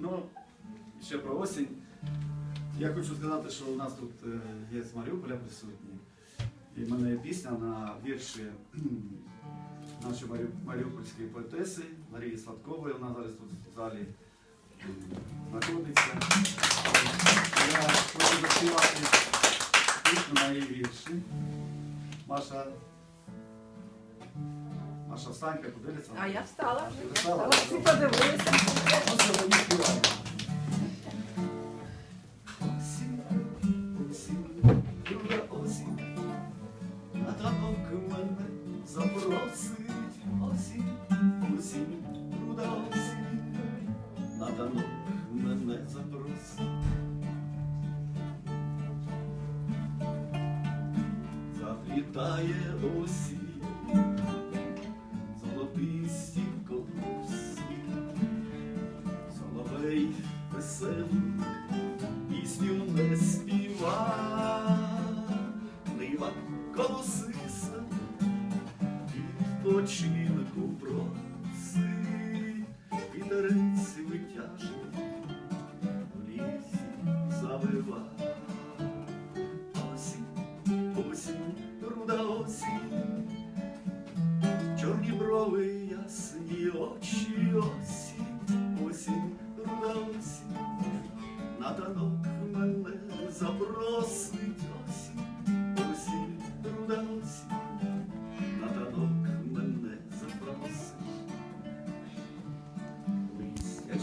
Ну, ще про осінь. Я хочу сказати, що у нас тут е, є з Маріуполя присутні. І в мене є пісня на вірші нашої маріупольської поетеси Марії Сладкової. Вона зараз тут в залі знаходиться. Я хочу заспівати пісню на її вірші. Маша. Маша встанька, подивиться. А я встала вже. Встала? Встала, всі подивилися. Запросить. Осінь, осінь, друга осінь, на танок мене запросить. Заплітає осінь, золотисті колоси. Соловей веселу пісню не співа, нива колосиста, відпочинку просить, вітерець витяжний, в лісі завива. Осінь, осінь, руда осінь, чорні брови, ясні очі, осінь, осінь, руда осінь, на танок мене запросить осінь, осінь, руда осінь,